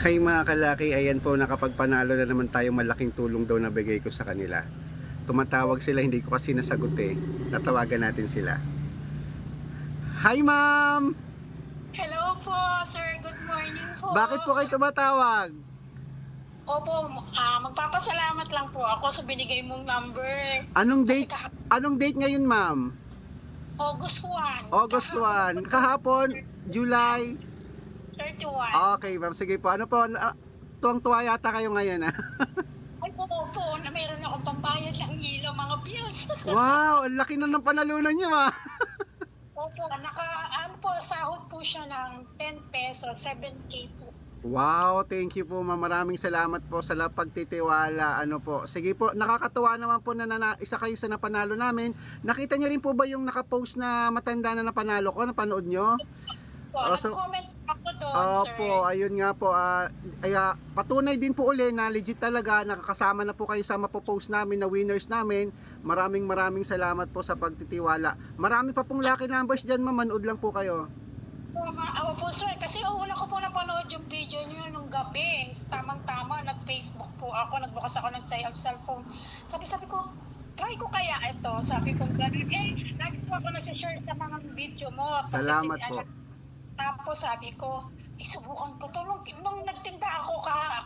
Hi mga kalaki, ayan po nakapagpanalo na naman tayo malaking tulong daw na bigay ko sa kanila. Tumatawag sila, hindi ko kasi nasagot eh. Tatawagan natin sila. Hi ma'am! Hello po, sir. Good morning po. Bakit po kayo tumatawag? Opo, ah, magpapasalamat lang po ako sa binigay mong number. Anong date? Anong date ngayon ma'am? August 1. August 1. Kahapon, July. 31. Okay ma'am, sige po. Ano po? ah, Tuwang-tuwa yata kayo ngayon ah. Ay po po, na mayroon akong pambayad ng ilaw, mga bills. Wow, ang laki na ng panalunan niyo ah. Opo, naka, ano po, sahod po siya ng 10 pesos, 7K po. Wow, thank you po ma'am. Maraming salamat po sa la- pagtitiwala. Ano po. Sige po, nakakatuwa naman po na, na isa kayo sa napanalo namin. Nakita niyo rin po ba yung nakapost na matanda na napanalo ko? Napanood niyo? Po, Oh, so- nag-comment doon, sir. Opo, ayun nga po. ah, ay, ah, patunay din po uli na legit talaga nakakasama na po kayo sa mapopost namin na winners namin. Maraming maraming salamat po sa pagtitiwala. Marami pa pong lucky numbers dyan, ma'am. Manood lang po kayo. Ako po, sir. Kasi ang una ko po napanood yung video niyo nung gabi. Tamang-tama, nag-Facebook po ako. Nagbukas ako ng say- cellphone. Sabi-sabi ko, try ko kaya ito. Sabi ko, ganun. Eh, lagi po ako nag-share sa mga video mo. Kasi Salamat sin- po. Tapos sabi ko, isubukan ko to. Nung, nung nagtinda ako ka,